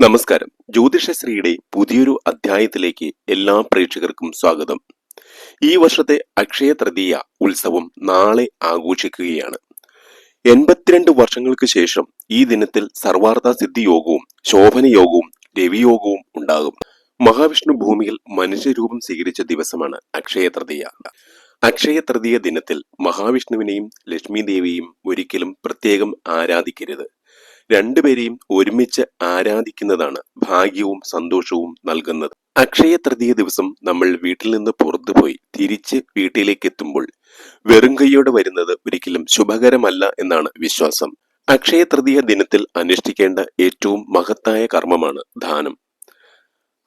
നമസ്കാരം. ജ്യോതിഷശ്രീയുടെ പുതിയൊരു അധ്യായത്തിലേക്ക് എല്ലാ പ്രേക്ഷകർക്കും സ്വാഗതം. ഈ വർഷത്തെ അക്ഷയ തൃതീയ ഉത്സവം നാളെ ആഘോഷിക്കുകയാണ്. എൺപത്തിരണ്ട് വർഷങ്ങൾക്ക് ശേഷം ഈ ദിനത്തിൽ സർവാർത്ഥ സിദ്ധി യോഗവും ശോഭന യോഗവും രവിയോഗവും ഉണ്ടാകും. മഹാവിഷ്ണു ഭൂമിയിൽ മനുഷ്യരൂപം സ്വീകരിച്ച ദിവസമാണ് അക്ഷയ തൃതീയ അക്ഷയ തൃതീയ ദിനത്തിൽ മഹാവിഷ്ണുവിനെയും ലക്ഷ്മി ദേവിയെയും ഒരിക്കലും പ്രത്യേകം ആരാധിക്കരുത്. രണ്ടുപേരെയും ഒരുമിച്ച് ആരാധിക്കുന്നതാണ് ഭാഗ്യവും സന്തോഷവും നൽകുന്നത്. അക്ഷയ തൃതീയ ദിവസം നമ്മൾ വീട്ടിൽ നിന്ന് പുറത്തുപോയി തിരിച്ച് വീട്ടിലേക്ക് എത്തുമ്പോൾ വെറും കൈയോടെ വരുന്നത് ഒരിക്കലും ശുഭകരമല്ല എന്നാണ് വിശ്വാസം. അക്ഷയ തൃതീയ ദിനത്തിൽ അനുഷ്ഠിക്കേണ്ട ഏറ്റവും മഹത്തായ കർമ്മമാണ് ദാനം.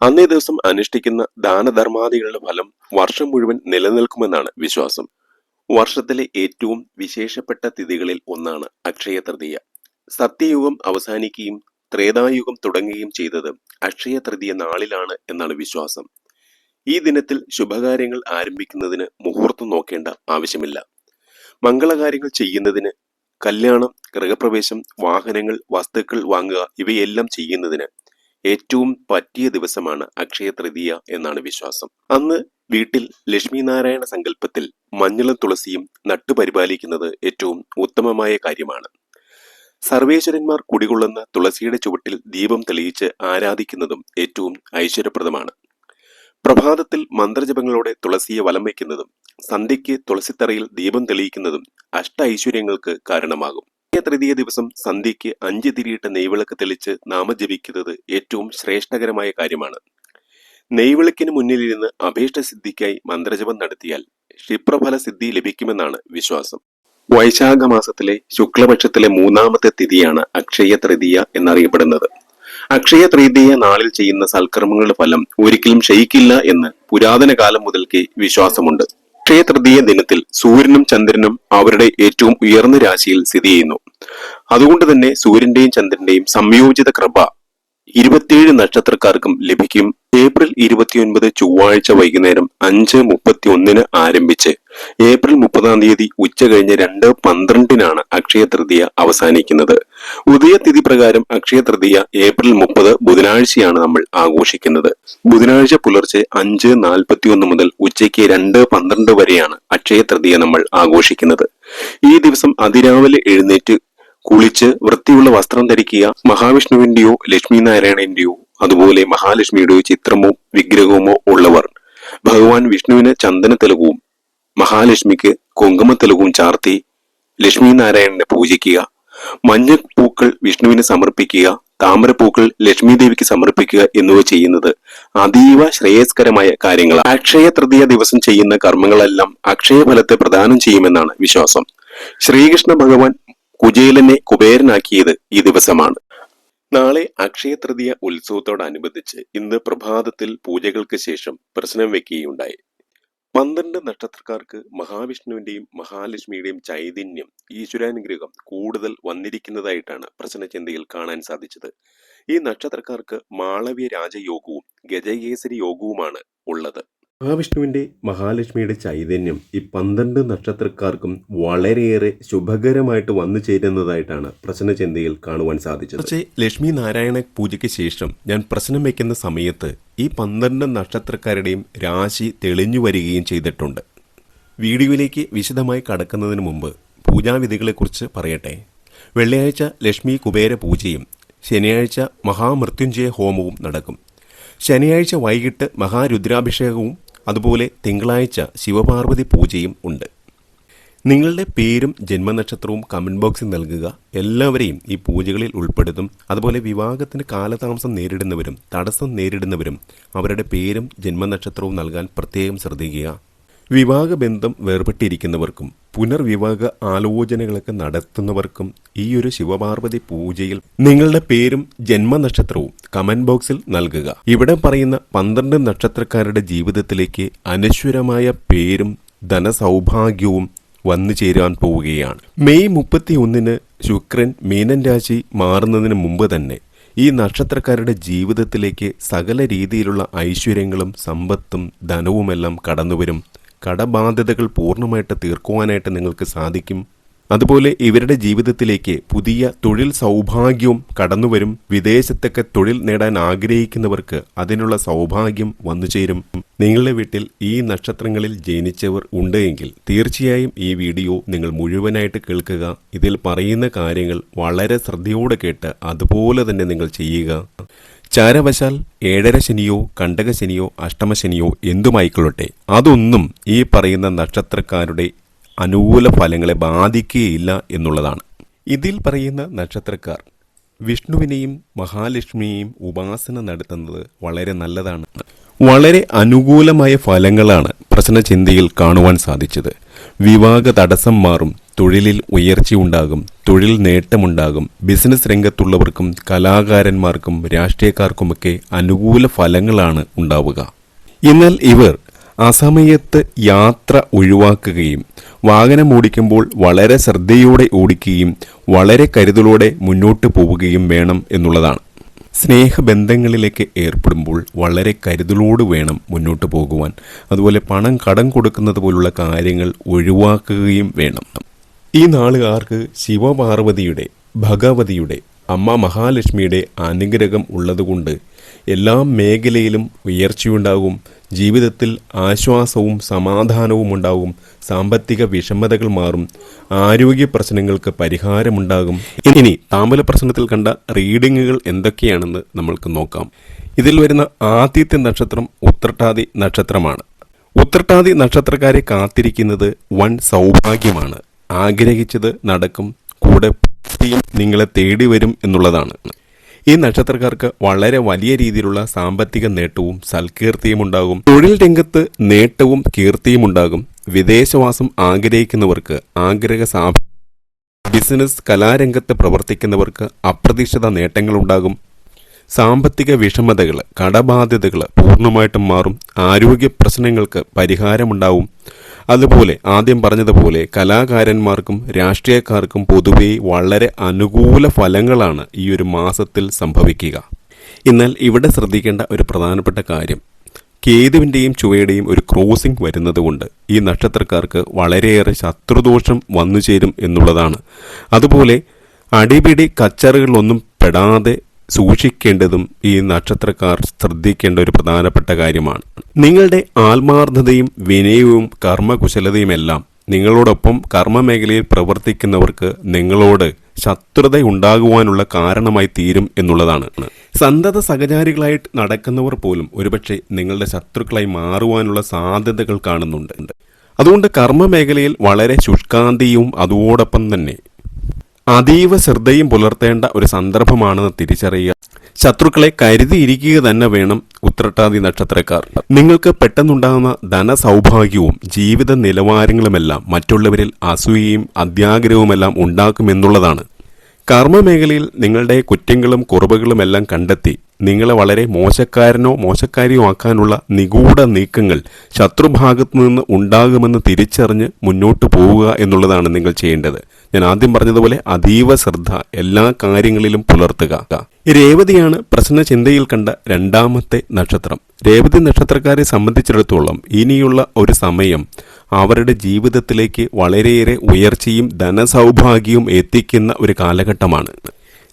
അന്നേ ദിവസം അനുഷ്ഠിക്കുന്ന ദാനധർമാദികളുടെ ഫലം വർഷം മുഴുവൻ നിലനിൽക്കുമെന്നാണ് വിശ്വാസം. വർഷത്തിലെ ഏറ്റവും വിശേഷപ്പെട്ട തിഥികളിൽ ഒന്നാണ് അക്ഷയ തൃതീയ സത്യയുഗം അവസാനിക്കുകയും ത്രേതായുഗം തുടങ്ങുകയും ചെയ്തത് അക്ഷയ തൃതീയ നാളിലാണ് എന്നാണ് വിശ്വാസം. ഈ ദിനത്തിൽ ശുഭകാര്യങ്ങൾ ആരംഭിക്കുന്നതിന് മുഹൂർത്തം നോക്കേണ്ട ആവശ്യമില്ല. മംഗളകാര്യങ്ങൾ ചെയ്യുന്നതിന് കല്യാണം ഗൃഹപ്രവേശം വാഹനങ്ങൾ വസ്തുക്കൾ വാങ്ങുക ഇവയെല്ലാം ചെയ്യുന്നതിന് ഏറ്റവും പറ്റിയ ദിവസമാണ് അക്ഷയ തൃതീയ എന്നാണ് വിശ്വാസം. അന്ന് വീട്ടിൽ ലക്ഷ്മി നാരായണ സങ്കല്പത്തിൽ മഞ്ഞളും തുളസിയും നട്ടുപരിപാലിക്കുന്നത് ഏറ്റവും ഉത്തമമായ കാര്യമാണ്. സർവേശ്വരന്മാർ കുടികൊള്ളുന്ന തുളസിയുടെ ചുവട്ടിൽ ദീപം തെളിയിച്ച് ആരാധിക്കുന്നതും ഏറ്റവും ഐശ്വര്യപ്രദമാണ്. പ്രഭാതത്തിൽ മന്ത്രജപങ്ങളോടെ തുളസിയെ വലം വയ്ക്കുന്നതും സന്ധ്യയ്ക്ക് തുളസിത്തറയിൽ ദീപം തെളിയിക്കുന്നതും അഷ്ട ഐശ്വര്യങ്ങൾക്ക് കാരണമാകും തൃതീയ ദിവസം സന്ധ്യയ്ക്ക് അഞ്ച് തിരിയിട്ട് നെയ്വിളക്ക് തെളിച്ച് നാമജപിക്കുന്നത് ഏറ്റവും ശ്രേഷ്ഠകരമായ കാര്യമാണ്. നെയ്വിളക്കിന് മുന്നിലിരുന്ന് അഭീഷ്ട സിദ്ധിക്കായി മന്ത്രജപം നടത്തിയാൽ ക്ഷിപ്രഫല സിദ്ധി ലഭിക്കുമെന്നാണ് വിശ്വാസം. വൈശാഖ മാസത്തിലെ ശുക്ലപക്ഷത്തിലെ മൂന്നാമത്തെ തിഥിയാണ് അക്ഷയ തൃതീയ എന്നറിയപ്പെടുന്നത്. അക്ഷയ തൃതീയ നാളിൽ ചെയ്യുന്ന സൽക്കർമ്മങ്ങളുടെ ഫലം ഒരിക്കലും ക്ഷയിക്കില്ല എന്ന് പുരാതന കാലം മുതൽക്കേ വിശ്വാസമുണ്ട്. അക്ഷയ തൃതീയ ദിനത്തിൽ സൂര്യനും ചന്ദ്രനും അവരുടെ ഏറ്റവും ഉയർന്ന രാശിയിൽ സ്ഥിതി ചെയ്യുന്നു. അതുകൊണ്ട് തന്നെ സൂര്യന്റെയും ചന്ദ്രന്റെയും സംയോജിത കൃപ ഇരുപത്തിയേഴ് നക്ഷത്രക്കാർക്കും ലഭിക്കും. ഏപ്രിൽ ഇരുപത്തിയൊൻപത് ചൊവ്വാഴ്ച വൈകുന്നേരം അഞ്ച് മുപ്പത്തി ഒന്നിന് ആരംഭിച്ച് ഏപ്രിൽ മുപ്പതാം തീയതി ഉച്ച കഴിഞ്ഞ് രണ്ട് പന്ത്രണ്ടിനാണ് അക്ഷയ തൃതീയ അവസാനിക്കുന്നത്. ഉദയതിഥി പ്രകാരം അക്ഷയ തൃതീയ ഏപ്രിൽ മുപ്പത് ബുധനാഴ്ചയാണ് നമ്മൾ ആഘോഷിക്കുന്നത്. ബുധനാഴ്ച പുലർച്ചെ അഞ്ച് നാൽപ്പത്തി ഒന്ന് മുതൽ ഉച്ചയ്ക്ക് രണ്ട് പന്ത്രണ്ട് വരെയാണ് അക്ഷയ തൃതീയ നമ്മൾ ആഘോഷിക്കുന്നത്. ഈ ദിവസം അതിരാവിലെ എഴുന്നേറ്റ് കുളിച്ച് വൃത്തിയുള്ള വസ്ത്രം ധരിക്കുക മഹാവിഷ്ണുവിന്റെയോ ലക്ഷ്മി നാരായണന്റെയോ അതുപോലെ മഹാലക്ഷ്മിയുടെയോ ചിത്രമോ വിഗ്രഹമോ ഉള്ളവർ ഭഗവാൻ വിഷ്ണുവിന് ചന്ദന തെലുവും മഹാലക്ഷ്മിക്ക് കുങ്കുമ തെലുവും ചാർത്തി ലക്ഷ്മി നാരായണനെ പൂജിക്കുക. മഞ്ഞ പൂക്കൾ വിഷ്ണുവിന് സമർപ്പിക്കുക. താമരപ്പൂക്കൾ ലക്ഷ്മി ദേവിക്ക് സമർപ്പിക്കുക എന്നിവ ചെയ്യുന്നത് അതീവ ശ്രേയസ്കരമായ കാര്യങ്ങളാണ്. അക്ഷയ തൃതീയ ദിവസം ചെയ്യുന്ന കർമ്മങ്ങളെല്ലാം അക്ഷയഫലത്തെ പ്രദാനം ചെയ്യുമെന്നാണ് വിശ്വാസം. ശ്രീകൃഷ്ണ ഭഗവാൻ കുചേലനെ കുബേരനാക്കിയത് ഈ ദിവസമാണ്. നാളെ അക്ഷയ തൃതീയ ഉത്സവത്തോടനുബന്ധിച്ച് ഇന്ന് പ്രഭാതത്തിൽ പൂജകൾക്ക് ശേഷം പ്രശ്നം വെക്കുകയുണ്ടായി. പന്ത്രണ്ട് നക്ഷത്രക്കാർക്ക് മഹാവിഷ്ണുവിന്റെയും മഹാലക്ഷ്മിയുടെയും ചൈതന്യം ഈശ്വരാനുഗ്രഹം കൂടുതൽ വന്നിരിക്കുന്നതായിട്ടാണ് പ്രശ്നചിന്തയിൽ കാണാൻ സാധിച്ചത്. ഈ നക്ഷത്രക്കാർക്ക് മാളവ്യ രാജയോഗവും ഗജകേസരി യോഗവുമാണ് ഉള്ളത്. മഹാവിഷ്ണുവിന്റെ മഹാലക്ഷ്മിയുടെ ചൈതന്യം ഈ പന്ത്രണ്ട് നക്ഷത്രക്കാർക്കും വളരെയേറെ ശുഭകരമായിട്ട് വന്നു ചേരുന്നതായിട്ടാണ് പ്രശ്നചിന്തയിൽ കാണുവാൻ സാധിച്ചത്. പക്ഷേ ലക്ഷ്മി നാരായണ പൂജയ്ക്ക് ശേഷം ഞാൻ പ്രശ്നം വയ്ക്കുന്ന സമയത്ത് ഈ പന്ത്രണ്ട് നക്ഷത്രക്കാരുടെയും രാശി തെളിഞ്ഞു വരികയും ചെയ്തിട്ടുണ്ട്. വീഡിയോയിലേക്ക് വിശദമായി കടക്കുന്നതിന് മുമ്പ് പൂജാവിധികളെക്കുറിച്ച് പറയട്ടെ. വെള്ളിയാഴ്ച ലക്ഷ്മി കുബേര പൂജയും ശനിയാഴ്ച മഹാമൃത്യുഞ്ജയ ഹോമവും നടക്കും. ശനിയാഴ്ച വൈകിട്ട് മഹാരുദ്രാഭിഷേകവും അതുപോലെ തിങ്കളാഴ്ച ശിവപാർവതി പൂജയും ഉണ്ട്. നിങ്ങളുടെ പേരും ജന്മനക്ഷത്രവും കമന്റ് ബോക്സിൽ നൽകുക. എല്ലാവരെയും ഈ പൂജകളിൽ ഉൾപ്പെടുത്തും. അതുപോലെ വിവാഹത്തിന് കാലതാമസം നേരിടുന്നവരും തടസ്സം നേരിടുന്നവരും അവരുടെ പേരും ജന്മനക്ഷത്രവും നൽകാൻ പ്രത്യേകം ശ്രദ്ധിക്കുക. വിവാഹബന്ധം വേർപെട്ടിരിക്കുന്നവർക്കും പുനർവിവാഹ ആലോചനകളൊക്കെ നടത്തുന്നവർക്കും ഈ ഒരു ശിവപാർവതി പൂജയിൽ നിങ്ങളുടെ പേരും ജന്മനക്ഷത്രവും കമന്റ് ബോക്സിൽ നൽകുക. ഇവിടെ പറയുന്ന പന്ത്രണ്ട് നക്ഷത്രക്കാരുടെ ജീവിതത്തിലേക്ക് അനശ്വരമായ പേരും ധനസൗഭാഗ്യവും വന്നു ചേരാൻ പോവുകയാണ്. മെയ് മുപ്പത്തി ഒന്നിന് ശുക്രൻ മീനൻ രാശി മാറുന്നതിന് മുമ്പ് തന്നെ ഈ നക്ഷത്രക്കാരുടെ ജീവിതത്തിലേക്ക് സകല രീതിയിലുള്ള ഐശ്വര്യങ്ങളും സമ്പത്തും ധനവുമെല്ലാം കടന്നുവരും. കടബാധ്യതകൾ പൂർണമായിട്ട് തീർക്കുവാനായിട്ട് നിങ്ങൾക്ക് സാധിക്കും. അതുപോലെ ഇവരുടെ ജീവിതത്തിലേക്ക് പുതിയ തൊഴിൽ സൗഭാഗ്യവും കടന്നുവരും. വിദേശത്തൊക്കെ തൊഴിൽ നേടാൻ ആഗ്രഹിക്കുന്നവർക്ക് അതിനുള്ള സൗഭാഗ്യം വന്നു ചേരും നിങ്ങളുടെ വീട്ടിൽ ഈ നക്ഷത്രങ്ങളിൽ ജനിച്ചവർ ഉണ്ടെങ്കിൽ തീർച്ചയായും ഈ വീഡിയോ നിങ്ങൾ മുഴുവനായിട്ട് കേൾക്കുക. ഇതിൽ പറയുന്ന കാര്യങ്ങൾ വളരെ ശ്രദ്ധയോടെ കേട്ട് അതുപോലെ തന്നെ നിങ്ങൾ ചെയ്യുക. ചാരവശാൽ ഏഴര ശനിയോ കണ്ടകശനിയോ അഷ്ടമശനിയോ എന്തുമായിക്കൊള്ളട്ടെ? അതൊന്നും ഈ പറയുന്ന നക്ഷത്രക്കാരുടെ അനുകൂല ഫലങ്ങളെ ബാധിക്കുകയില്ല എന്നുള്ളതാണ്. ഇതിൽ പറയുന്ന നക്ഷത്രക്കാർ വിഷ്ണുവിനെയും മഹാലക്ഷ്മിയെയും ഉപാസന നടത്തുന്നത് വളരെ നല്ലതാണ്. വളരെ അനുകൂലമായ ഫലങ്ങളാണ് പ്രശ്നചിന്തയിൽ കാണുവാൻ സാധിച്ചത്. വിവാഹ തടസ്സം മാറും തൊഴിലിൽ ഉയർച്ചയുണ്ടാകും തൊഴിൽ നേട്ടമുണ്ടാകും ബിസിനസ് രംഗത്തുള്ളവർക്കും കലാകാരന്മാർക്കും രാഷ്ട്രീയക്കാർക്കുമൊക്കെ അനുകൂല ഫലങ്ങളാണ് ഉണ്ടാവുക. എന്നാൽ ഇവർ അസമയത്ത് യാത്ര ഒഴിവാക്കുകയും വാഹനം ഓടിക്കുമ്പോൾ വളരെ ശ്രദ്ധയോടെ ഓടിക്കുകയും വളരെ കരുതലോടെ മുന്നോട്ട് പോവുകയും വേണം എന്നുള്ളതാണ്. സ്നേഹബന്ധങ്ങളിലേക്ക് ഏർപ്പെടുമ്പോൾ വളരെ കരുതലോട് വേണം മുന്നോട്ട് പോകുവാൻ. അതുപോലെ പണം കടം കൊടുക്കുന്നത് പോലുള്ള കാര്യങ്ങൾ ഒഴിവാക്കുകയും വേണം. ഈ നാളുകാർക്ക് ശിവപാർവതിയുടെ ഭഗവതിയുടെ അമ്മ മഹാലക്ഷ്മിയുടെ അനുഗ്രഹം ഉള്ളതുകൊണ്ട് എല്ലാ മേഖലയിലും ഉയർച്ചയുണ്ടാകും. ജീവിതത്തിൽ ആശ്വാസവും സമാധാനവും ഉണ്ടാവും. സാമ്പത്തിക വിഷമതകൾ മാറും. ആരോഗ്യ പ്രശ്നങ്ങൾക്ക് പരിഹാരമുണ്ടാകും. ഇനി താമ്പല പ്രശ്നത്തിൽ കണ്ട റീഡിങ്ങുകൾ എന്തൊക്കെയാണെന്ന് നമ്മൾക്ക് നോക്കാം. ഇതിൽ വരുന്ന ആദ്യത്തെ നക്ഷത്രം ഉത്രട്ടാതി നക്ഷത്രമാണ്. ഉത്രട്ടാതി നക്ഷത്രക്കാരെ കാത്തിരിക്കുന്നത് വൻ സൗഭാഗ്യമാണ്. ആഗ്രഹിച്ചത് നടക്കും. കൂടെ നിങ്ങളെ തേടി വരും എന്നുള്ളതാണ്. ഈ നക്ഷത്രക്കാർക്ക് വളരെ വലിയ രീതിയിലുള്ള സാമ്പത്തിക നേട്ടവും സൽകീർത്തിയും ഉണ്ടാകും. തൊഴിൽ രംഗത്ത് നേട്ടവും കീർത്തിയും ഉണ്ടാകും. വിദേശവാസം ആഗ്രഹിക്കുന്നവർക്ക് ആഗ്രഹ ബിസിനസ് കലാരംഗത്ത് പ്രവർത്തിക്കുന്നവർക്ക് അപ്രതീക്ഷിത നേട്ടങ്ങൾ ഉണ്ടാകും. സാമ്പത്തിക വിഷമതകൾ കടബാധ്യതകൾ പൂർണമായിട്ടും മാറും. ആരോഗ്യ പ്രശ്നങ്ങൾക്ക് പരിഹാരമുണ്ടാവും. അതുപോലെ ആദ്യം പറഞ്ഞതുപോലെ കലാകാരന്മാർക്കും രാഷ്ട്രീയക്കാർക്കും പൊതുവേ വളരെ അനുകൂല ഫലങ്ങളാണ് ഈ ഒരു മാസത്തിൽ സംഭവിക്കുക. എന്നാൽ ഇവിടെ ശ്രദ്ധിക്കേണ്ട ഒരു പ്രധാനപ്പെട്ട കാര്യം. കേതുവിന്റെയും ചുവയുടെയും ഒരു ക്രോസിംഗ് വരുന്നതുകൊണ്ട് ഈ നക്ഷത്രക്കാർക്ക് വളരെയേറെ ശത്രുദോഷം വന്നു ചേരും എന്നുള്ളതാണ്. അതുപോലെ അടിപിടി കച്ചറുകളിലൊന്നും പെടാതെ സൂക്ഷിക്കേണ്ടതും ഈ നക്ഷത്രക്കാർ ശ്രദ്ധിക്കേണ്ട ഒരു പ്രധാനപ്പെട്ട കാര്യമാണ്. നിങ്ങളുടെ ആത്മാർത്ഥതയും വിനയവും കർമ്മകുശലതയുമെല്ലാം നിങ്ങളോടൊപ്പം കർമ്മമേഖലയിൽ പ്രവർത്തിക്കുന്നവർക്ക് നിങ്ങളോട് ശത്രുത ഉണ്ടാകുവാനുള്ള കാരണമായി തീരും എന്നുള്ളതാണ്. സന്തത സഹചാരികളായിട്ട് നടക്കുന്നവർ പോലും ഒരുപക്ഷെ നിങ്ങളുടെ ശത്രുക്കളായി മാറുവാനുള്ള സാധ്യതകൾ കാണുന്നുണ്ട്. അതുകൊണ്ട് കർമ്മമേഖലയിൽ വളരെ ശുഷ്കാന്തിയും അതോടൊപ്പം തന്നെ അതീവ ശ്രദ്ധയും പുലർത്തേണ്ട ഒരു സന്ദർഭമാണെന്ന് തിരിച്ചറിയുക. ശത്രുക്കളെ കരുതിയിരിക്കുക തന്നെ വേണം ഉത്രട്ടാതി നക്ഷത്രക്കാർ. നിങ്ങൾക്ക് പെട്ടെന്നുണ്ടാകുന്ന ധനസൗഭാഗ്യവും ജീവിത നിലവാരങ്ങളുമെല്ലാം മറ്റുള്ളവരിൽ അസൂയയും അത്യാഗ്രഹവുമെല്ലാം ഉണ്ടാക്കുമെന്നുള്ളതാണ്. കർമ്മമേഖലയിൽ നിങ്ങളുടെ കുറ്റങ്ങളും കുറവുകളും എല്ലാം കണ്ടെത്തി നിങ്ങളെ വളരെ മോശക്കാരനോ മോശക്കാരിയോ ആക്കാനുള്ള നിഗൂഢ നീക്കങ്ങൾ ശത്രുഭാഗത്തു നിന്ന് ഉണ്ടാകുമെന്ന് തിരിച്ചറിഞ്ഞ് മുന്നോട്ട് പോവുക എന്നുള്ളതാണ് നിങ്ങൾ ചെയ്യേണ്ടത്. ഞാൻ ആദ്യം പറഞ്ഞതുപോലെ അതീവ ശ്രദ്ധ എല്ലാ കാര്യങ്ങളിലും പുലർത്തുക. രേവതിയാണ് പ്രശ്ന ചിന്തയിൽ കണ്ട രണ്ടാമത്തെ നക്ഷത്രം. രേവതി നക്ഷത്രക്കാരെ സംബന്ധിച്ചിടത്തോളം ഇനിയുള്ള ഒരു സമയം അവരുടെ ജീവിതത്തിലേക്ക് വളരെയേറെ ഉയർച്ചയും ധനസൗഭാഗ്യവും എത്തിക്കുന്ന ഒരു കാലഘട്ടമാണ്.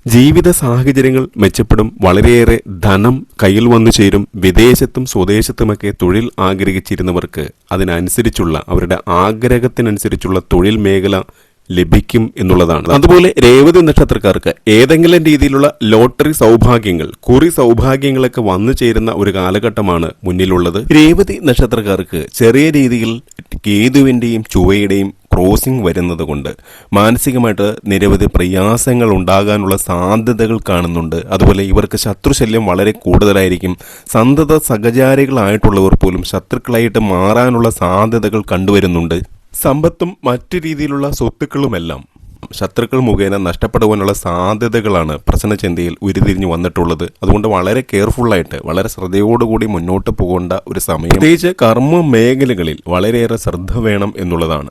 ജീവിത സാഹചര്യങ്ങൾ മെച്ചപ്പെടും വളരെയേറെ ധനം കയ്യിൽ വന്നു ചേരും വിദേശത്തും സ്വദേശത്തുമൊക്കെ തൊഴിൽ ആഗ്രഹിച്ചിരുന്നവർക്ക് അതിനനുസരിച്ചുള്ള അവരുടെ ആഗ്രഹത്തിനനുസരിച്ചുള്ള തൊഴിൽ മേഖല ലഭിക്കും എന്നുള്ളതാണ്. അതുപോലെ രേവതി നക്ഷത്രക്കാർക്ക് ഏതെങ്കിലും രീതിയിലുള്ള ലോട്ടറി സൗഭാഗ്യങ്ങൾ കുറി സൗഭാഗ്യങ്ങളൊക്കെ വന്നു ചേരുന്ന ഒരു കാലഘട്ടമാണ് മുന്നിലുള്ളത്. രേവതി നക്ഷത്രക്കാർക്ക് ചെറിയ രീതിയിൽ കേതുവിന്റെയും ചുവയുടെയും ക്രോസിംഗ് വരുന്നത് കൊണ്ട് മാനസികമായിട്ട് നിരവധി പ്രയാസങ്ങൾ ഉണ്ടാകാനുള്ള സാധ്യതകൾ കാണുന്നുണ്ട്. അതുപോലെ ഇവർക്ക് ശത്രുശല്യം വളരെ കൂടുതലായിരിക്കും. സന്തത സഹചാരികളായിട്ടുള്ളവർ പോലും ശത്രുക്കളായിട്ട് മാറാനുള്ള സാധ്യതകൾ കണ്ടുവരുന്നുണ്ട്. സമ്പത്തും മറ്റു രീതിയിലുള്ള സ്വത്തുക്കളുമെല്ലാം ശത്രുക്കൾ മുഖേന നഷ്ടപ്പെടുവാനുള്ള സാധ്യതകളാണ് പ്രശ്നചിന്തയിൽ ഉരുതിരിഞ്ഞു വന്നിട്ടുള്ളത്. അതുകൊണ്ട് വളരെ കെയർഫുള്ളായിട്ട് വളരെ ശ്രദ്ധയോടുകൂടി മുന്നോട്ട് പോകേണ്ട ഒരു സമയം. പ്രത്യേകിച്ച് കർമ്മ മേഖലകളിൽ വളരെയേറെ ശ്രദ്ധ വേണം എന്നുള്ളതാണ്.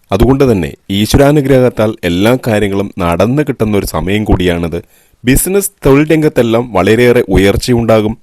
അതുകൊണ്ട് തന്നെ ഈശ്വരാനുഗ്രഹത്താൽ എല്ലാ കാര്യങ്ങളും നടന്നു കിട്ടുന്ന ഒരു സമയം കൂടിയാണിത്. ബിസിനസ് തൊഴിൽ രംഗത്തെല്ലാം വളരെയേറെ ഉയർച്ചയുണ്ടാകും.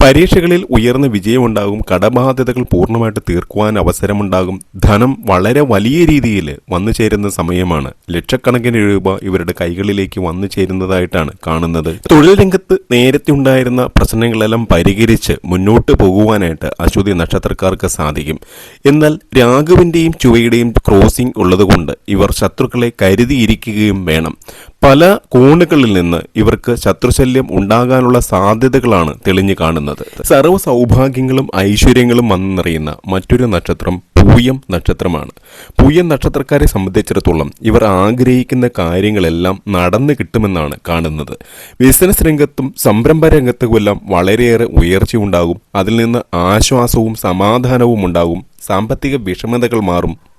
പരീക്ഷകളിൽ ഉയർന്ന വിജയമുണ്ടാകും കടബാധ്യതകൾ പൂർണമായിട്ട് തീർക്കുവാൻ അവസരമുണ്ടാകും. ധനം വളരെ വലിയ രീതിയിൽ വന്നു ചേരുന്ന സമയമാണ്. ലക്ഷക്കണക്കിന് രൂപ ഇവരുടെ കൈകളിലേക്ക് വന്നു ചേരുന്നതായിട്ടാണ് കാണുന്നത്. തൊഴിൽ രംഗത്ത് നേരത്തെ ഉണ്ടായിരുന്ന പ്രശ്നങ്ങളെല്ലാം പരിഹരിച്ച് മുന്നോട്ട് പോകുവാനായിട്ട് അശ്വതി നക്ഷത്രക്കാർക്ക് സാധിക്കും. എന്നാൽ രാഘുവിന്റെയും ചുവയുടെയും ക്രോസിംഗ് ഉള്ളതുകൊണ്ട് ഇവർ ശത്രുക്കളെ കരുതിയിരിക്കുകയും വേണം. പല കോണുകളിൽ നിന്ന് ഇവർക്ക് ശത്രുശല്യം ഉണ്ടാകാനുള്ള സാധ്യതകളാണ് തെളിഞ്ഞു കാണുന്നത്. സർവ സൗഭാഗ്യങ്ങളും ഐശ്വര്യങ്ങളും വന്നു നിറയുന്ന മറ്റൊരു നക്ഷത്രം പൂയം നക്ഷത്രമാണ്. പൂയം നക്ഷത്രക്കാരെ സംബന്ധിച്ചിടത്തോളം ഇവർ ആഗ്രഹിക്കുന്ന കാര്യങ്ങളെല്ലാം നടന്നു കിട്ടുമെന്നാണ് കാണുന്നത്. ബിസിനസ് രംഗത്തും സംരംഭ രംഗത്തുമെല്ലാം വളരെയേറെ ഉയർച്ചയുണ്ടാകും അതിൽ നിന്ന് ആശ്വാസവും സമാധാനവും ഉണ്ടാകും. സാമ്പത്തിക വിഷമതകൾ മാറും.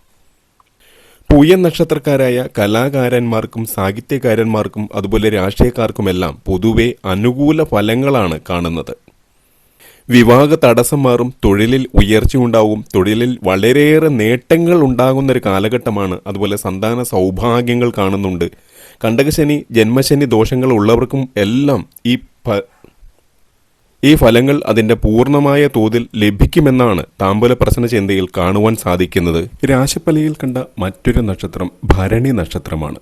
പൂയൻ നക്ഷത്രക്കാരായ കലാകാരന്മാർക്കും സാഹിത്യകാരന്മാർക്കും അതുപോലെ രാഷ്ട്രീയക്കാർക്കുമെല്ലാം പൊതുവെ അനുകൂല ഫലങ്ങളാണ് കാണുന്നത്. വിവാഹ തടസ്സം മാറും തൊഴിലിൽ ഉയർച്ചയുണ്ടാവും തൊഴിലിൽ വളരെയേറെ നേട്ടങ്ങൾ ഉണ്ടാകുന്ന ഒരു കാലഘട്ടമാണ് അതുപോലെ സന്താന സൗഭാഗ്യങ്ങൾ കാണുന്നുണ്ട്. കണ്ടകശനി ജന്മശനി ദോഷങ്ങൾ ഉള്ളവർക്കും എല്ലാം ഈ ഈ ഫലങ്ങൾ അതിന്റെ പൂർണമായ തോതിൽ ലഭിക്കുമെന്നാണ് താമ്പൂല പ്രശ്ന ചിന്തയിൽ കാണുവാൻ സാധിക്കുന്നത്. രാശിപ്പലയിൽ കണ്ട മറ്റൊരു നക്ഷത്രം ഭരണി നക്ഷത്രമാണ്.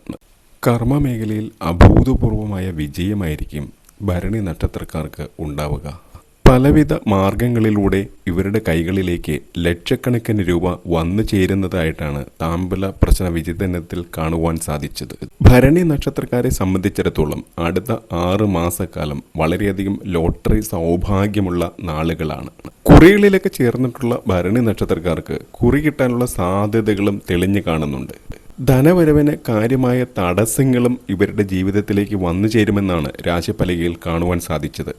കർമ്മ മേഖലയിൽ അഭൂതപൂർവമായ വിജയമായിരിക്കും ഭരണി നക്ഷത്രക്കാർക്ക് ഉണ്ടാവുക. പലവിധ മാർഗങ്ങളിലൂടെ ഇവരുടെ കൈകളിലേക്ക് ലക്ഷക്കണക്കിന് രൂപ വന്നു ചേരുന്നതായിട്ടാണ് താമ്പല പ്രശ്ന വിചിന്തനത്തിൽ കാണുവാൻ സാധിച്ചത്. ഭരണി നക്ഷത്രക്കാരെ സംബന്ധിച്ചിടത്തോളം അടുത്ത ആറ് മാസക്കാലം വളരെയധികം ലോട്ടറി സൗഭാഗ്യമുള്ള നാളുകളാണ്. കുറികളിലൊക്കെ ചേർന്നിട്ടുള്ള ഭരണി നക്ഷത്രക്കാർക്ക് കുറി കിട്ടാനുള്ള സാധ്യതകളും തെളിഞ്ഞു കാണുന്നുണ്ട്. ധനവരവിന് കാര്യമായ തടസ്സങ്ങളും ഇവരുടെ ജീവിതത്തിലേക്ക് വന്നു ചേരുമെന്നാണ് രാശിപ്പലകയിൽ കാണുവാൻ സാധിച്ചത്.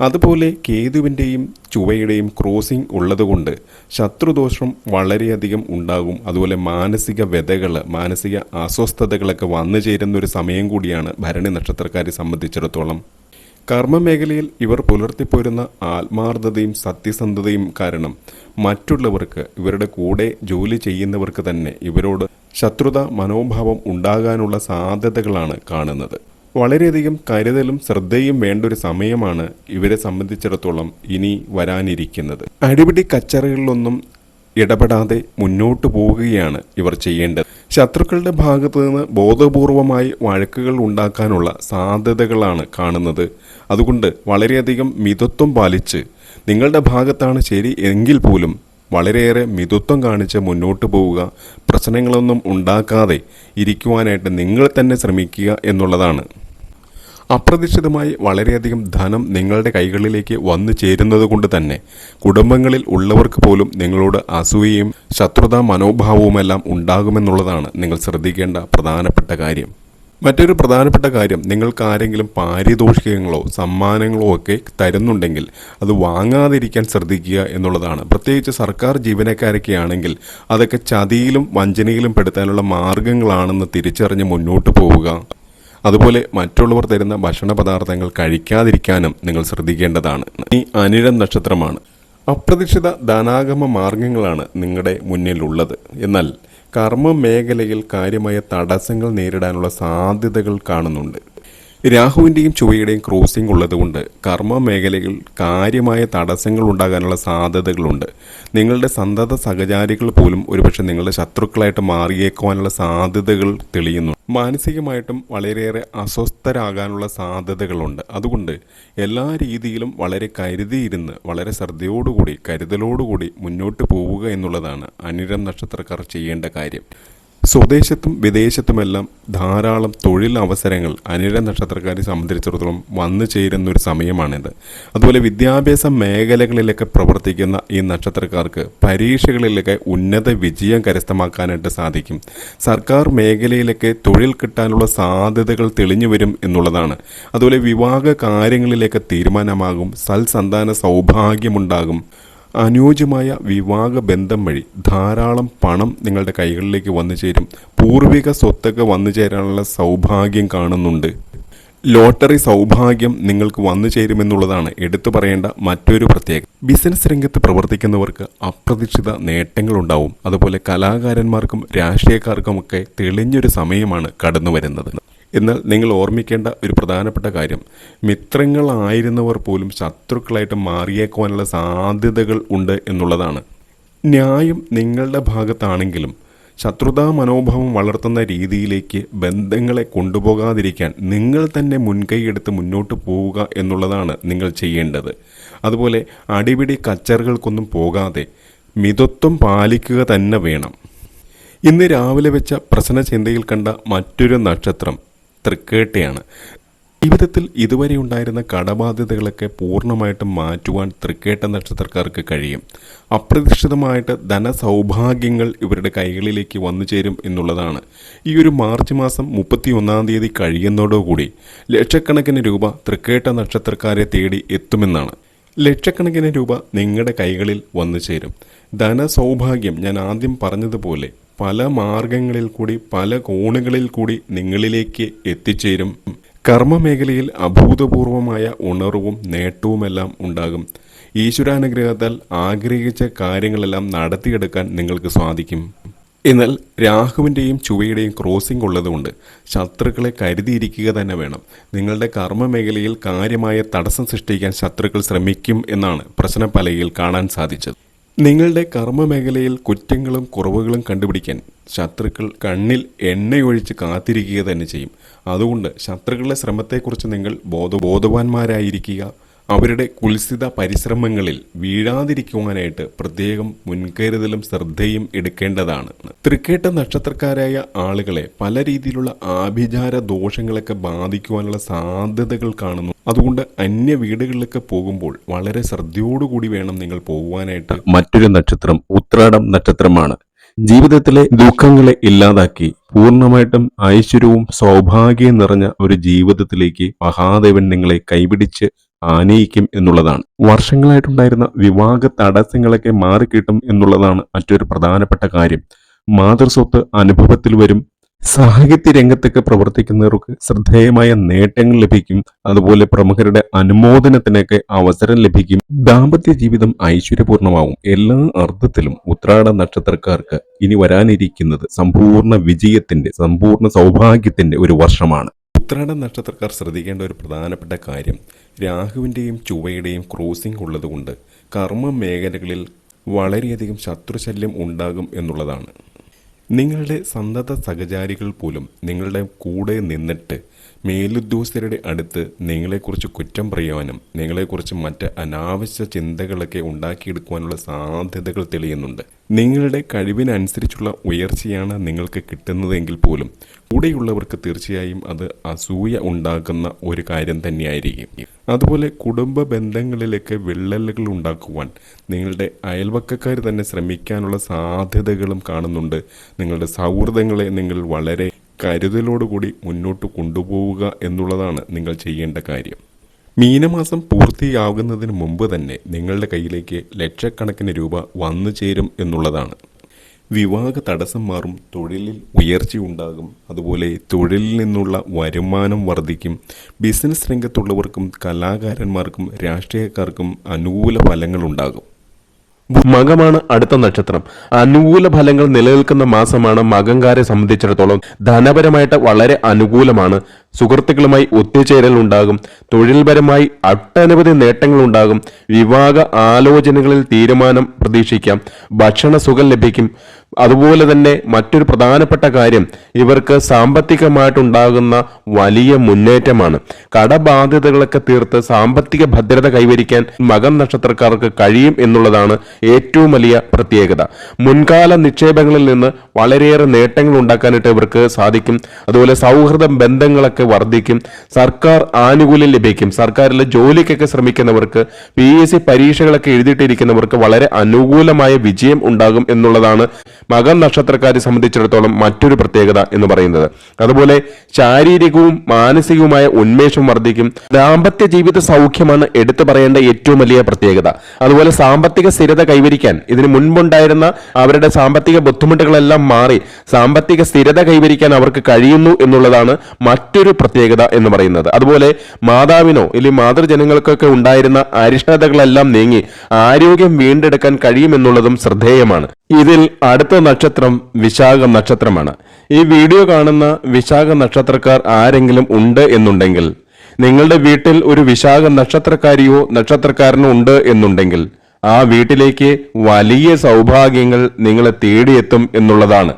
അതുപോലെ കേതുവിന്റെയും ചുവയുടെയും ക്രോസിംഗ് ഉള്ളതുകൊണ്ട് ശത്രുദോഷം വളരെയധികം ഉണ്ടാകും. അതുപോലെ മാനസിക വ്യതകൾ മാനസിക അസ്വസ്ഥതകളൊക്കെ വന്നു ചേരുന്ന ഒരു സമയം കൂടിയാണ് ഭരണി നക്ഷത്രക്കാരെ സംബന്ധിച്ചിടത്തോളം. കർമ്മമേഖലയിൽ ഇവർ പുലർത്തിപ്പോരുന്ന ആത്മാർത്ഥതയും സത്യസന്ധതയും കാരണം മറ്റുള്ളവർക്ക് ഇവരുടെ കൂടെ ജോലി ചെയ്യുന്നവർക്ക് തന്നെ ഇവരോട് ശത്രുത മനോഭാവം ഉണ്ടാകാനുള്ള സാധ്യതകളാണ് കാണുന്നത്. വളരെയധികം കരുതലും ശ്രദ്ധയും വേണ്ട ഒരു സമയമാണ് ഇവരെ സംബന്ധിച്ചിടത്തോളം ഇനി വരാനിരിക്കുന്നത്. അടിപിടി കച്ചറകളിലൊന്നും ഇടപെടാതെ മുന്നോട്ട് പോവുകയാണ് ഇവർ ചെയ്യേണ്ടത്. ശത്രുക്കളുടെ ഭാഗത്തു നിന്ന് ബോധപൂർവമായി വഴക്കുകൾ ഉണ്ടാക്കാനുള്ള സാധ്യതകളാണ് കാണുന്നത്. അതുകൊണ്ട് വളരെയധികം മിതത്വം പാലിച്ച് നിങ്ങളുടെ ഭാഗത്താണ് ശരി എങ്കിൽ പോലും വളരെയേറെ മിതത്വം കാണിച്ച് മുന്നോട്ട് പോവുക പ്രശ്നങ്ങളൊന്നും ഉണ്ടാക്കാതെ ഇരിക്കുവാനായിട്ട് നിങ്ങൾ തന്നെ ശ്രമിക്കുക എന്നുള്ളതാണ്. അപ്രതീക്ഷിതമായി വളരെയധികം ധനം നിങ്ങളുടെ കൈകളിലേക്ക് വന്നു ചേരുന്നത് കൊണ്ട് തന്നെ കുടുംബങ്ങളിൽ ഉള്ളവർക്ക് പോലും നിങ്ങളോട് അസൂയയും ശത്രുതാ മനോഭാവവുമെല്ലാം ഉണ്ടാകുമെന്നുള്ളതാണ് നിങ്ങൾ ശ്രദ്ധിക്കേണ്ട പ്രധാനപ്പെട്ട കാര്യം. മറ്റൊരു പ്രധാനപ്പെട്ട കാര്യം നിങ്ങൾക്ക് ആരെങ്കിലും പാരിതോഷികങ്ങളോ സമ്മാനങ്ങളോ ഒക്കെ തരുന്നുണ്ടെങ്കിൽ അത് വാങ്ങാതിരിക്കാൻ ശ്രദ്ധിക്കുക എന്നുള്ളതാണ്. പ്രത്യേകിച്ച് സർക്കാർ ജീവനക്കാരൊക്കെ ആണെങ്കിൽ അതൊക്കെ ചതിയിലും വഞ്ചനയിലും പെടുത്താനുള്ള മാർഗങ്ങളാണെന്ന് തിരിച്ചറിഞ്ഞ് മുന്നോട്ട് പോവുക. അതുപോലെ മറ്റുള്ളവർ തരുന്ന ഭക്ഷണ പദാർത്ഥങ്ങൾ കഴിക്കാതിരിക്കാനും നിങ്ങൾ ശ്രദ്ധിക്കേണ്ടതാണ്. ഈ അനിഴം നക്ഷത്രമാണ്. അപ്രതീക്ഷിത ധനാഗമ മാർഗങ്ങളാണ് നിങ്ങളുടെ മുന്നിലുള്ളത്. എന്നാൽ കർമ്മ മേഖലയിൽ കാര്യമായ തടസ്സങ്ങൾ നേരിടാനുള്ള സാധ്യതകൾ കാണുന്നുണ്ട്. രാഹുവിന്റെയും ചൊവ്വയുടെയും ക്രോസിംഗ് ഉള്ളതുകൊണ്ട് കർമ്മ മേഖലയിൽ കാര്യമായ തടസ്സങ്ങൾ ഉണ്ടാകാനുള്ള സാധ്യതകളുണ്ട്. നിങ്ങളുടെ സന്തത സഹചാരികൾ പോലും ഒരുപക്ഷെ നിങ്ങളുടെ ശത്രുക്കളായിട്ട് മാറിയേക്കുവാനുള്ള സാധ്യതകൾ തെളിയുന്നു. മാനസികമായിട്ടും വളരെയേറെ അസ്വസ്ഥരാകാനുള്ള സാധ്യതകളുണ്ട്. അതുകൊണ്ട് എല്ലാ രീതിയിലും വളരെ കരുതിയിരുന്ന് വളരെ ശ്രദ്ധയോടുകൂടി കരുതലോടുകൂടി മുന്നോട്ട് പോവുക എന്നുള്ളതാണ് അനിരം നക്ഷത്രക്കാർ ചെയ്യേണ്ട കാര്യം. സ്വദേശത്തും വിദേശത്തുമെല്ലാം ധാരാളം തൊഴിൽ അവസരങ്ങൾ അനിഴ നക്ഷത്രക്കാരെ സംബന്ധിച്ചിടത്തോളം വന്നു ചേരുന്ന ഒരു സമയമാണിത്. അതുപോലെ വിദ്യാഭ്യാസ മേഖലകളിലൊക്കെ പ്രവർത്തിക്കുന്ന ഈ നക്ഷത്രക്കാർക്ക് പരീക്ഷകളിലൊക്കെ ഉന്നത വിജയം കരസ്ഥമാക്കാനായിട്ട് സാധിക്കും. സർക്കാർ മേഖലയിലൊക്കെ തൊഴിൽ കിട്ടാനുള്ള സാധ്യതകൾ തെളിഞ്ഞു വരും എന്നുള്ളതാണ്. അതുപോലെ വിവാഹ കാര്യങ്ങളിലേക്ക് തീരുമാനമാകും സൽസന്താന സൗഭാഗ്യമുണ്ടാകും. അനുയോജ്യമായ വിവാഹ ബന്ധം വഴി ധാരാളം പണം നിങ്ങളുടെ കൈകളിലേക്ക് വന്നു ചേരും. പൂർവിക സ്വത്തൊക്കെ വന്നു ചേരാനുള്ള സൗഭാഗ്യം കാണുന്നുണ്ട്. ലോട്ടറി സൗഭാഗ്യം നിങ്ങൾക്ക് വന്നു ചേരുമെന്നുള്ളതാണ് എടുത്തു പറയേണ്ട മറ്റൊരു പ്രത്യേകത. ബിസിനസ് രംഗത്ത് പ്രവർത്തിക്കുന്നവർക്ക് അപ്രതീക്ഷിത നേട്ടങ്ങളുണ്ടാവും അതുപോലെ കലാകാരന്മാർക്കും രാഷ്ട്രീയക്കാർക്കുമൊക്കെ തെളിഞ്ഞൊരു സമയമാണ് കടന്നു വരുന്നത് എന്നാൽ നിങ്ങൾ ഓർമ്മിക്കേണ്ട ഒരു പ്രധാനപ്പെട്ട കാര്യം. മിത്രങ്ങളായിരുന്നവർ പോലും ശത്രുക്കളായിട്ട് മാറിയേക്കുവാനുള്ള സാധ്യതകൾ ഉണ്ട് എന്നുള്ളതാണ്. ന്യായം നിങ്ങളുടെ ഭാഗത്താണെങ്കിലും ശത്രുതാ മനോഭാവം വളർത്തുന്ന രീതിയിലേക്ക് ബന്ധങ്ങളെ കൊണ്ടുപോകാതിരിക്കാൻ നിങ്ങൾ തന്നെ മുൻകൈയെടുത്ത് മുന്നോട്ട് പോവുക എന്നുള്ളതാണ് നിങ്ങൾ ചെയ്യേണ്ടത്. അതുപോലെ അടിപിടി കച്ചറുകൾക്കൊന്നും പോകാതെ മിതത്വം പാലിക്കുക തന്നെ വേണം. ഇന്ന് രാവിലെ വെച്ച പ്രശ്ന ചിന്തയിൽ കണ്ട മറ്റൊരു നക്ഷത്രം തൃക്കേട്ടയാണ്. ജീവിതത്തിൽ ഇതുവരെ ഉണ്ടായിരുന്ന കടബാധ്യതകളൊക്കെ പൂർണമായിട്ടും മാറ്റുവാൻ തൃക്കേട്ട നക്ഷത്രക്കാർക്ക് കഴിയും. അപ്രതീക്ഷിതമായിട്ട് ധനസൗഭാഗ്യങ്ങൾ ഇവരുടെ കൈകളിലേക്ക് വന്നു ചേരും എന്നുള്ളതാണ്. ഈ ഒരു മാർച്ച് മാസം മുപ്പത്തി ഒന്നാം തീയതി കഴിയുന്നതോടുകൂടി ലക്ഷക്കണക്കിന് രൂപ തൃക്കേട്ട നക്ഷത്രക്കാരെ തേടി എത്തുമെന്നാണ്. ലക്ഷക്കണക്കിന് രൂപ നിങ്ങളുടെ കൈകളിൽ വന്നു ചേരും. ധനസൗഭാഗ്യം ഞാൻ ആദ്യം പറഞ്ഞതുപോലെ പല മാർഗങ്ങളിൽ കൂടി പല കോണുകളിൽ കൂടി നിങ്ങളിലേക്ക് എത്തിച്ചേരും. കർമ്മമേഖലയിൽ അഭൂതപൂർവമായ ഉണർവും നേട്ടവുമെല്ലാം ഉണ്ടാകും. ഈശ്വരാനുഗ്രഹത്താൽ ആഗ്രഹിച്ച കാര്യങ്ങളെല്ലാം നടത്തിയെടുക്കാൻ നിങ്ങൾക്ക് സാധിക്കും. എന്നാൽ രാഹുവിന്റെയും ചുവയുടെയും ക്രോസിംഗ് ഉള്ളതുകൊണ്ട് ശത്രുക്കളെ കരുതിയിരിക്കുക തന്നെ വേണം. നിങ്ങളുടെ കർമ്മമേഖലയിൽ കാര്യമായ തടസ്സം സൃഷ്ടിക്കാൻ ശത്രുക്കൾ ശ്രമിക്കും എന്നാണ് പ്രശ്നപ്പലകയിൽ കാണാൻ സാധിച്ചത്. നിങ്ങളുടെ കർമ്മ മേഖലയിൽ കുറ്റങ്ങളും കുറവുകളും കണ്ടുപിടിക്കാൻ ശത്രുക്കൾ കണ്ണിൽ എണ്ണയൊഴിച്ച് കാത്തിരിക്കുക തന്നെ ചെയ്യും. അതുകൊണ്ട് ശത്രുക്കളുടെ ശ്രമത്തെക്കുറിച്ച് നിങ്ങൾ ബോധ ബോധവാന്മാരായിരിക്കുക. അവരുടെ കുൽസിത പരിശ്രമങ്ങളിൽ വീഴാതിരിക്കുവാനായിട്ട് പ്രത്യേകം മുൻകരുതലും ശ്രദ്ധയും എടുക്കേണ്ടതാണ്. തൃക്കേട്ട നക്ഷത്രക്കാരായ ആളുകളെ പല രീതിയിലുള്ള ആഭിചാര ദോഷങ്ങളൊക്കെ ബാധിക്കുവാനുള്ള സാധ്യതകൾ കാണുന്നു. അതുകൊണ്ട് അന്യ വീടുകളിലൊക്കെ പോകുമ്പോൾ വളരെ ശ്രദ്ധയോടുകൂടി വേണം നിങ്ങൾ പോകുവാനായിട്ട് മറ്റൊരു നക്ഷത്രം ഉത്രാടം നക്ഷത്രമാണ്. ജീവിതത്തിലെ ദുഃഖങ്ങളെ ഇല്ലാതാക്കി പൂർണമായിട്ടും ഐശ്വര്യവും സൗഭാഗ്യവും നിറഞ്ഞ ഒരു ജീവിതത്തിലേക്ക് മഹാദേവൻ നിങ്ങളെ കൈപിടിച്ച് ആനയിക്കും എന്നുള്ളതാണ്. വർഷങ്ങളായിട്ടുണ്ടായിരുന്ന വിവാഹ തടസ്സങ്ങളൊക്കെ മാറിക്കിട്ടും എന്നുള്ളതാണ് മറ്റൊരു പ്രധാനപ്പെട്ട കാര്യം. മാതൃസ്വത്ത് അനുഭവത്തിൽ വരും. സാഹിത്യ രംഗത്തൊക്കെ പ്രവർത്തിക്കുന്നവർക്ക് ശ്രദ്ധേയമായ നേട്ടങ്ങൾ ലഭിക്കും. അതുപോലെ പ്രമുഖരുടെ അനുമോദനത്തിനൊക്കെ അവസരം ലഭിക്കും. ദാമ്പത്യ ജീവിതം ഐശ്വര്യപൂർണമാവും. എല്ലാ അർത്ഥത്തിലും ഉത്രാട നക്ഷത്രക്കാർക്ക് ഇനി വരാനിരിക്കുന്നത് സമ്പൂർണ വിജയത്തിന്റെ സമ്പൂർണ സൗഭാഗ്യത്തിന്റെ ഒരു വർഷമാണ്. ഉത്രാട നക്ഷത്രക്കാർ ശ്രദ്ധിക്കേണ്ട ഒരു പ്രധാനപ്പെട്ട കാര്യം രാഹുവിന്റെയും ചുവയുടെയും ക്രോസിംഗ് ഉള്ളതുകൊണ്ട് കർമ്മ മേഖലകളിൽ വളരെയധികം ശത്രുശല്യം ഉണ്ടാകും എന്നുള്ളതാണ്. നിങ്ങളുടെ സന്തത സഹചാരികൾ പോലും നിങ്ങളുടെ കൂടെ നിന്നിട്ട് മേലുദ്യോഗസ്ഥരുടെ അടുത്ത് നിങ്ങളെക്കുറിച്ച് കുറ്റം പറയുവാനും നിങ്ങളെക്കുറിച്ച് മറ്റ് അനാവശ്യ ചിന്തകളൊക്കെ ഉണ്ടാക്കിയെടുക്കുവാനുള്ള സാധ്യതകൾ തെളിയുന്നുണ്ട്. നിങ്ങളുടെ കഴിവിനനുസരിച്ചുള്ള ഉയർച്ചയാണ് നിങ്ങൾക്ക് കിട്ടുന്നതെങ്കിൽ പോലും കൂടെയുള്ളവർക്ക് തീർച്ചയായും അത് അസൂയ ഉണ്ടാക്കുന്ന ഒരു കാര്യം തന്നെയായിരിക്കും. അതുപോലെ കുടുംബ ബന്ധങ്ങളിലൊക്കെ വിള്ളലുകൾ ഉണ്ടാക്കുവാൻ നിങ്ങളുടെ അയൽവക്കക്കാർ തന്നെ ശ്രമിക്കാനുള്ള സാധ്യതകളും കാണുന്നുണ്ട്. നിങ്ങളുടെ സൗഹൃദങ്ങളെ നിങ്ങൾ വളരെ കരുതലോടുകൂടി മുന്നോട്ട് കൊണ്ടുപോവുക എന്നുള്ളതാണ് നിങ്ങൾ ചെയ്യേണ്ട കാര്യം. മീനമാസം പൂർത്തിയാകുന്നതിന് മുമ്പ് തന്നെ നിങ്ങളുടെ കയ്യിലേക്ക് ലക്ഷക്കണക്കിന് രൂപ വന്നു ചേരും എന്നുള്ളതാണ്. വിവാഹ തടസ്സം മാറും തൊഴിലിൽ ഉയർച്ചയുണ്ടാകും അതുപോലെ തൊഴിലിൽ നിന്നുള്ള വരുമാനം വർദ്ധിക്കും. ബിസിനസ് രംഗത്തുള്ളവർക്കും കലാകാരന്മാർക്കും രാഷ്ട്രീയക്കാർക്കും അനുകൂല ഫലങ്ങളുണ്ടാകും മകമാണ് അടുത്ത നക്ഷത്രം. അനുകൂല ഫലങ്ങൾ നിലനിൽക്കുന്ന മാസമാണ് മകങ്കാരെ സംബന്ധിച്ചിടത്തോളം ധനപരമായിട്ട് വളരെ അനുകൂലമാണ്. സുഹൃത്തുക്കളുമായി ഒത്തുചേരൽ ഉണ്ടാകും തൊഴിൽപരമായി ഒട്ടനവധി നേട്ടങ്ങൾ ഉണ്ടാകും വിവാഹ ആലോചനകളിൽ തീരുമാനം പ്രതീക്ഷിക്കാം. ഭക്ഷണ സുഖം ലഭിക്കും. അതുപോലെ തന്നെ മറ്റൊരു പ്രധാനപ്പെട്ട കാര്യം ഇവർക്ക് സാമ്പത്തികമായിട്ടുണ്ടാകുന്ന വലിയ മുന്നേറ്റമാണ്. കടബാധ്യതകളൊക്കെ തീർത്ത് സാമ്പത്തിക ഭദ്രത കൈവരിക്കാൻ മകൻ നക്ഷത്രക്കാർക്ക് കഴിയും എന്നുള്ളതാണ് ഏറ്റവും വലിയ പ്രത്യേകത. മുൻകാല നിക്ഷേപങ്ങളിൽ നിന്ന് വളരെയേറെ നേട്ടങ്ങൾ ഉണ്ടാക്കാനായിട്ട് ഇവർക്ക് സാധിക്കും. അതുപോലെ സൗഹൃദ ബന്ധങ്ങളൊക്കെ വർദ്ധിക്കും സർക്കാർ ആനുകൂല്യം ലഭിക്കും. സർക്കാരിലെ ജോലിക്കൊക്കെ ശ്രമിക്കുന്നവർക്ക് പി എസ് സി പരീക്ഷകളൊക്കെ എഴുതിയിട്ടിരിക്കുന്നവർക്ക് വളരെ അനുകൂലമായ വിജയം ഉണ്ടാകും എന്നുള്ളതാണ് മകൻ നക്ഷത്രക്കാരെ സംബന്ധിച്ചിടത്തോളം മറ്റൊരു പ്രത്യേകത എന്ന് പറയുന്നത്. അതുപോലെ ശാരീരികവും മാനസികവുമായ ഉന്മേഷം വർദ്ധിക്കും. ദാമ്പത്യ ജീവിത സൗഖ്യമാണ് എടുത്തു പറയേണ്ട ഏറ്റവും വലിയ പ്രത്യേകത. അതുപോലെ സാമ്പത്തിക സ്ഥിരത കൈവരിക്കാൻ ഇതിന് മുൻപുണ്ടായിരുന്ന അവരുടെ സാമ്പത്തിക ബുദ്ധിമുട്ടുകളെല്ലാം മാറി സാമ്പത്തിക സ്ഥിരത കൈവരിക്കാൻ അവർക്ക് കഴിയുന്നു എന്നുള്ളതാണ് മറ്റൊരു പ്രത്യേകത എന്ന് പറയുന്നത്. അതുപോലെ മാതാവിനോ അല്ലെങ്കിൽ മാതൃജനങ്ങൾക്കൊക്കെ ഉണ്ടായിരുന്ന അരിഷ്ടതകളെല്ലാം നീങ്ങി ആരോഗ്യം വീണ്ടെടുക്കാൻ കഴിയുമെന്നുള്ളതും ശ്രദ്ധേയമാണ്. ഇതിൽ അടുത്ത നക്ഷത്രം വിശാഖ നക്ഷത്രമാണ്. ഈ വീഡിയോ കാണുന്ന വിശാഖ നക്ഷത്രക്കാർ ആരെങ്കിലും ഉണ്ട് എന്നുണ്ടെങ്കിൽ നിങ്ങളുടെ വീട്ടിൽ ഒരു വിശാഖ നക്ഷത്രക്കാരിയോ നക്ഷത്രക്കാരനോ ഉണ്ട് എന്നുണ്ടെങ്കിൽ ആ വീട്ടിലേക്ക് വലിയ സൗഭാഗ്യങ്ങൾ നിങ്ങളെ തേടിയെത്തും എന്നുള്ളതാണ്.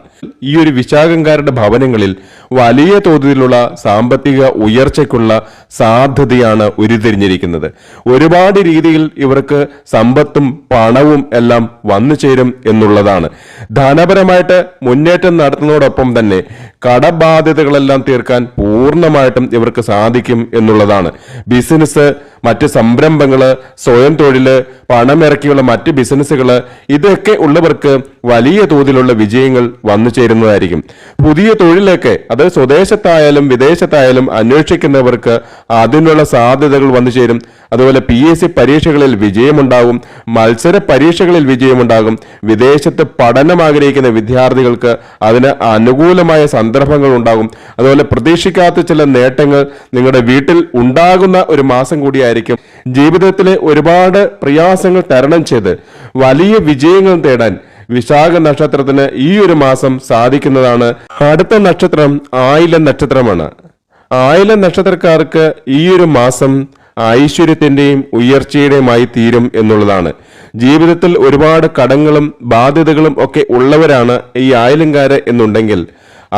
ഈ ഒരു വിശാഖംകാരുടെ ഭവനങ്ങളിൽ വലിയ തോതിലുള്ള സാമ്പത്തിക ഉയർച്ചയ്ക്കുള്ള സാധ്യതയാണ് ഉരുതിരിഞ്ഞിരിക്കുന്നത് ഒരുപാട് രീതിയിൽ ഇവർക്ക് സമ്പത്തും പണവും എല്ലാം വന്നു ചേരും എന്നുള്ളതാണ്. ധനപരമായിട്ട് മുന്നേറ്റം നടത്തുന്നതോടൊപ്പം തന്നെ കടബാധ്യതകളെല്ലാം തീർക്കാൻ പൂർണമായിട്ടും ഇവർക്ക് സാധിക്കും എന്നുള്ളതാണ്. ബിസിനസ് മറ്റ് സംരംഭങ്ങൾ സ്വയം തൊഴിൽ പണമിറക്കിയുള്ള മറ്റ് ബിസിനസ്സുകൾ ഇതൊക്കെ ഉള്ളവർക്ക് വലിയ തോതിലുള്ള വിജയങ്ങൾ വന്നു ചേരുന്നതായിരിക്കും. പുതിയ തൊഴിലൊക്കെ അത് സ്വദേശത്തായാലും വിദേശത്തായാലും അന്വേഷിക്കുന്നവർക്ക് അതിനുള്ള സാധ്യതകൾ വന്നു ചേരും. അതുപോലെ പി എസ് സി പരീക്ഷകളിൽ വിജയമുണ്ടാകും മത്സര പരീക്ഷകളിൽ വിജയമുണ്ടാകും. വിദേശത്ത് പഠനം ആഗ്രഹിക്കുന്ന വിദ്യാർത്ഥികൾക്ക് അതിന് അനുകൂലമായ സന്ദർഭങ്ങൾ ഉണ്ടാകും. അതുപോലെ പ്രതീക്ഷിക്കാത്ത ചില നേട്ടങ്ങൾ നിങ്ങളുടെ വീട്ടിൽ ഉണ്ടാകുന്ന ഒരു മാസം കൂടിയായിരിക്കും ജീവിതത്തിലെ ഒരുപാട് പ്രയാസങ്ങൾ തരണം ചെയ്ത് വലിയ വിജയങ്ങൾ തേടാൻ വിശാഖ നക്ഷത്രത്തിന് ഈ ഒരു മാസം സാധിക്കുന്നതാണ്. അടുത്ത നക്ഷത്രം ആയില നക്ഷത്രമാണ്. ആയില നക്ഷത്രക്കാർക്ക് ഈ ഒരു മാസം ഐശ്വര്യത്തിന്റെയും ഉയർച്ചയുടെയുമായി തീരും എന്നുള്ളതാണ്. ജീവിതത്തിൽ ഒരുപാട് കടങ്ങളും ബാധ്യതകളും ഒക്കെ ഉള്ളവരാണ് ഈ ആയിലങ്കാര് എന്നുണ്ടെങ്കിൽ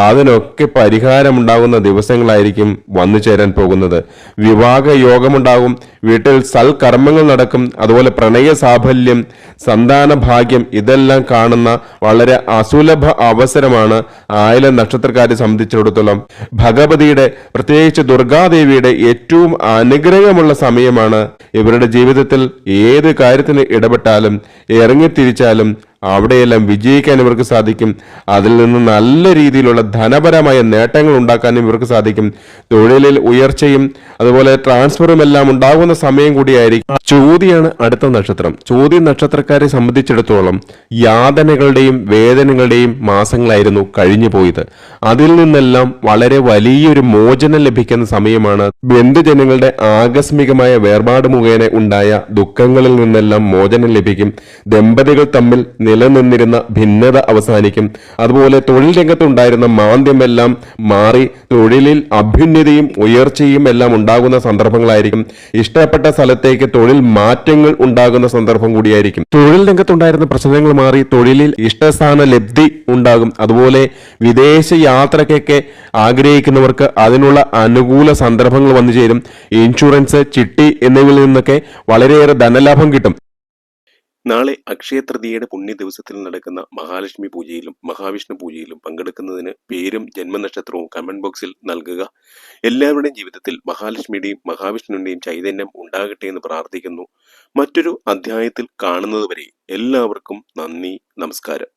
അതിനൊക്കെ പരിഹാരമുണ്ടാകുന്ന ദിവസങ്ങളായിരിക്കും വന്നു ചേരാൻ പോകുന്നത്. വിവാഹ യോഗമുണ്ടാകും. വീട്ടിൽ സൽകർമ്മങ്ങൾ നടക്കും. അതുപോലെ പ്രണയ സാഫല്യം സന്താന ഭാഗ്യം ഇതെല്ലാം കാണുന്ന വളരെ അസുലഭ അവസരമാണ് ആയില നക്ഷത്രക്കാരെ സംബന്ധിച്ചിടത്തോളം. ഭഗവതിയുടെ പ്രത്യേകിച്ച് ദുർഗാദേവിയുടെ ഏറ്റവും അനുഗ്രഹമുള്ള സമയമാണ്. ഇവരുടെ ജീവിതത്തിൽ ഏത് കാര്യത്തിന് ഇടപെട്ടാലും ഇറങ്ങിത്തിരിച്ചാലും അവിടെയെല്ലാം വിജയിക്കാൻ ഇവർക്ക് സാധിക്കും. അതിൽ നിന്ന് നല്ല രീതിയിലുള്ള ധനപരമായ നേട്ടങ്ങൾ ഉണ്ടാക്കാനും ഇവർക്ക് സാധിക്കും. തൊഴിലിൽ ഉയർച്ചയും അതുപോലെ ട്രാൻസ്ഫറും എല്ലാം ഉണ്ടാകുന്ന സമയം കൂടിയായിരിക്കും. ചോതിയാണ് അടുത്ത നക്ഷത്രം. ചോതി നക്ഷത്രക്കാരെ സംബന്ധിച്ചിടത്തോളം യാതനകളുടെയും വേദനകളുടെയും മാസങ്ങളായിരുന്നു കഴിഞ്ഞു പോയത്. അതിൽ നിന്നെല്ലാം വളരെ വലിയൊരു മോചനം ലഭിക്കുന്ന സമയമാണ്. ബന്ധുജനങ്ങളുടെ ആകസ്മികമായ വേർപാട് മുഖേന ഉണ്ടായ ദുഃഖങ്ങളിൽ നിന്നെല്ലാം മോചനം ലഭിക്കും. ദമ്പതികൾ തമ്മിൽ നിലനിന്നിരുന്ന ഭിന്നത അവസാനിക്കും. അതുപോലെ തൊഴിൽ രംഗത്തുണ്ടായിരുന്ന മാന്ദ്യമെല്ലാം മാറി തൊഴിലിൽ അഭ്യുന്നതയും ഉയർച്ചയും എല്ലാം ഉണ്ടാകുന്ന സന്ദർഭങ്ങളായിരിക്കും. ഇഷ്ടപ്പെട്ട സ്ഥലത്തേക്ക് തൊഴിൽ മാറ്റങ്ങൾ ഉണ്ടാകുന്ന സന്ദർഭം കൂടിയായിരിക്കും. തൊഴിൽ രംഗത്തുണ്ടായിരുന്ന പ്രശ്നങ്ങൾ മാറി തൊഴിലിൽ ഇഷ്ടസ്ഥാന ലബ്ധി ഉണ്ടാകും. അതുപോലെ വിദേശ യാത്രക്കൊക്കെ ആഗ്രഹിക്കുന്നവർക്ക് അതിനുള്ള അനുകൂല സന്ദർഭങ്ങൾ വന്നു ചേരും. ഇൻഷുറൻസ് ചിട്ടി എന്നിവയിൽ നിന്നൊക്കെ വളരെയേറെ ധനലാഭം കിട്ടും. നാളെ അക്ഷയ തൃതീയയുടെ പുണ്യ ദിവസത്തിൽ നടക്കുന്ന മഹാലക്ഷ്മി പൂജയിലും മഹാവിഷ്ണു പൂജയിലും പങ്കെടുക്കുന്നതിന് പേരും ജന്മനക്ഷത്രവും കമന്റ് ബോക്സിൽ നൽകുക. എല്ലാവരുടെയും ജീവിതത്തിൽ മഹാലക്ഷ്മിയുടെയും മഹാവിഷ്ണുവിന്റെയും ചൈതന്യം ഉണ്ടാകട്ടെ എന്ന് പ്രാർത്ഥിക്കുന്നു. മറ്റൊരു അധ്യായത്തിൽ കാണുന്നതുവരെ എല്ലാവർക്കും നന്ദി നമസ്കാരം.